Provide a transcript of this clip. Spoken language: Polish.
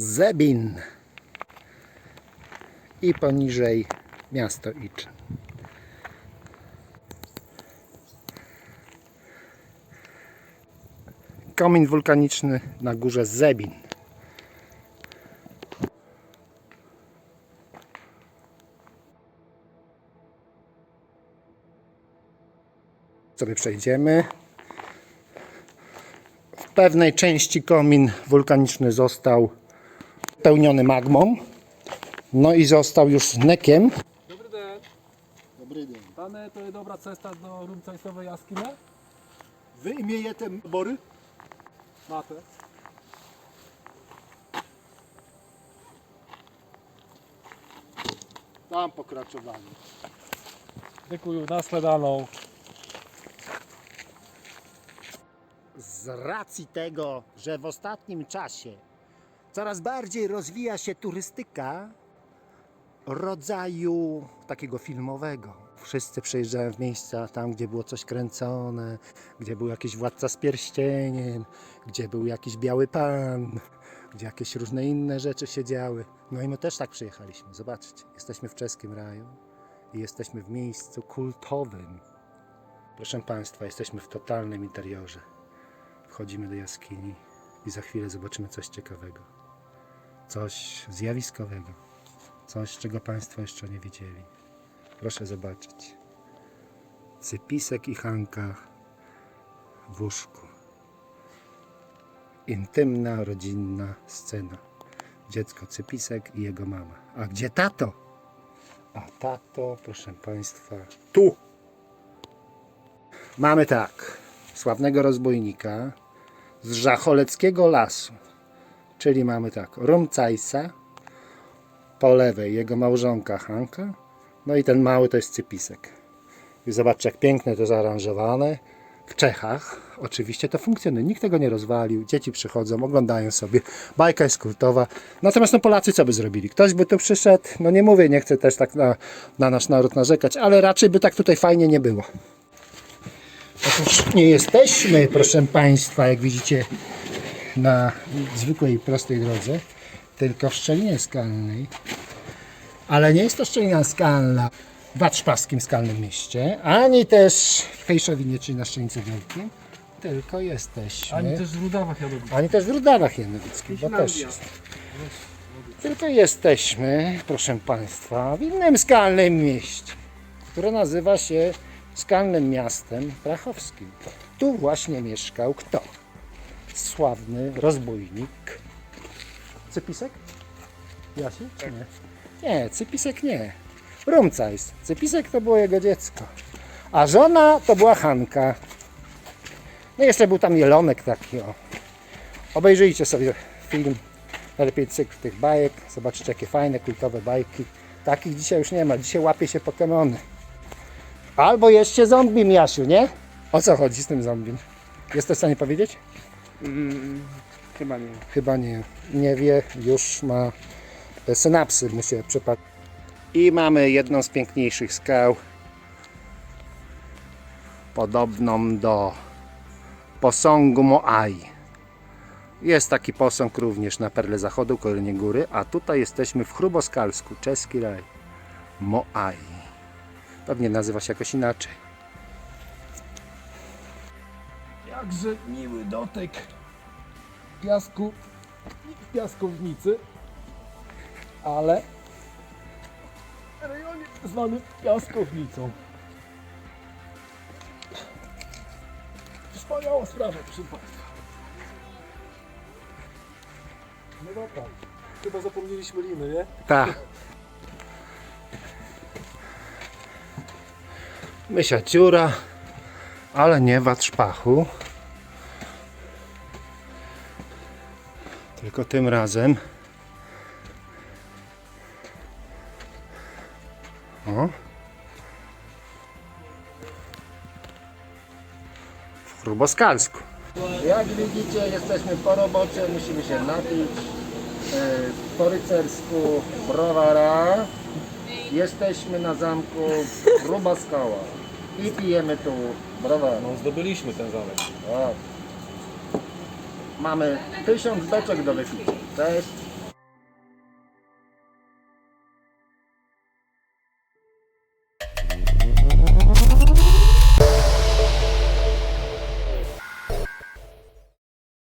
Zebin i poniżej miasto Iczyn. Komin wulkaniczny na górze Zebin. Sobie przejdziemy. W pewnej części komin wulkaniczny został pełniony magmą. No i został już nekiem. Dobry dzień. Dobry dzień. Pane, to jest dobra cesta do Rumcajsowej jaskini? Wy imiejecie bory? Máte. Tam pokraczowali. Dziękuję, nasledaną. Z racji tego, że w ostatnim czasie coraz bardziej rozwija się turystyka rodzaju takiego filmowego. Wszyscy przyjeżdżają w miejsca tam, gdzie było coś kręcone, gdzie był jakiś władca z pierścieniem, gdzie był jakiś biały pan, gdzie jakieś różne inne rzeczy się działy. No i my też tak przyjechaliśmy. Zobaczcie, jesteśmy w czeskim raju i jesteśmy w miejscu kultowym. Proszę Państwa, jesteśmy w totalnym interiorze. Wchodzimy do jaskini i za chwilę zobaczymy coś ciekawego. Coś zjawiskowego. Coś, czego Państwo jeszcze nie widzieli. Proszę zobaczyć. Cypisek i Hanka w łóżku. Intymna, rodzinna scena. Dziecko Cypisek i jego mama. A gdzie tato? A tato, proszę Państwa, tu. Mamy tak, sławnego rozbójnika z Żacholeckiego Lasu. Czyli mamy tak, Rumcajsa, po lewej jego małżonka Hanka, no i ten mały to jest Cypisek. I zobaczcie jak piękne to zaaranżowane. W Czechach oczywiście to funkcjonuje, nikt tego nie rozwalił, dzieci przychodzą, oglądają sobie, bajka jest kultowa. Natomiast no Polacy co by zrobili? Ktoś by tu przyszedł, no nie mówię, nie chcę też tak na, na nasz naród narzekać, ale raczej by tak tutaj fajnie nie było. Otóż nie jesteśmy, proszę Państwa, jak widzicie, na zwykłej, prostej drodze, tylko w szczelinie skalnej. Ale nie jest to szczelina skalna w Watrzpawskim Skalnym Mieście, ani też w Hejszowinie, czyli na Szczelnicy Wielkiej, tylko jesteśmy... Ani też w Rudawach jadą. ani też w Rudawach Janowickich, bo też jest. Tylko jesteśmy, proszę Państwa, w innym skalnym mieście, które nazywa się Skalnym Miastem Prachowskim. Tu właśnie mieszkał kto? Sławny rozbójnik. Cypisek? Jasi, czy nie? Nie, Cypisek nie. Rumcajs. Cypisek to było jego dziecko. A żona to była Hanka. No jeszcze był tam jelonek taki o. Obejrzyjcie sobie film, najlepiej cykl tych bajek. Zobaczycie jakie fajne, kultowe bajki. Takich dzisiaj już nie ma. Dzisiaj łapie się Pokemony. Albo jeszcze zombie, Jasiu, nie? O co chodzi z tym zombiem? Jesteś w stanie powiedzieć? Chyba nie. Chyba nie. Nie wie, już ma e, synapsy mu się przepadły. I mamy jedną z piękniejszych skał. Podobną do posągu Moai. Jest taki posąg również na Perle Zachodu, Kolinie Góry, a tutaj jesteśmy w Chruboskalsku, czeski raj. Moai. Pewnie nazywa się jakoś inaczej. Jakże miły dotyk piasku piaskownicy, ale w rejonie zwany piaskownicą. Wspaniała sprawa, proszę Państwa. No dobra, chyba zapomnieliśmy liny, nie? Tak. Mysia dziura, ale nie w szpachu. Tylko tym razem. O. W Chruboskalsku. Jak widzicie, jesteśmy po robocie, musimy się napić e, po rycersku browara. Jesteśmy na zamku Gruba Skała i pijemy tu browar. No zdobyliśmy ten zamek. O. Mamy tysiąc beczek do wypicia. Cześć.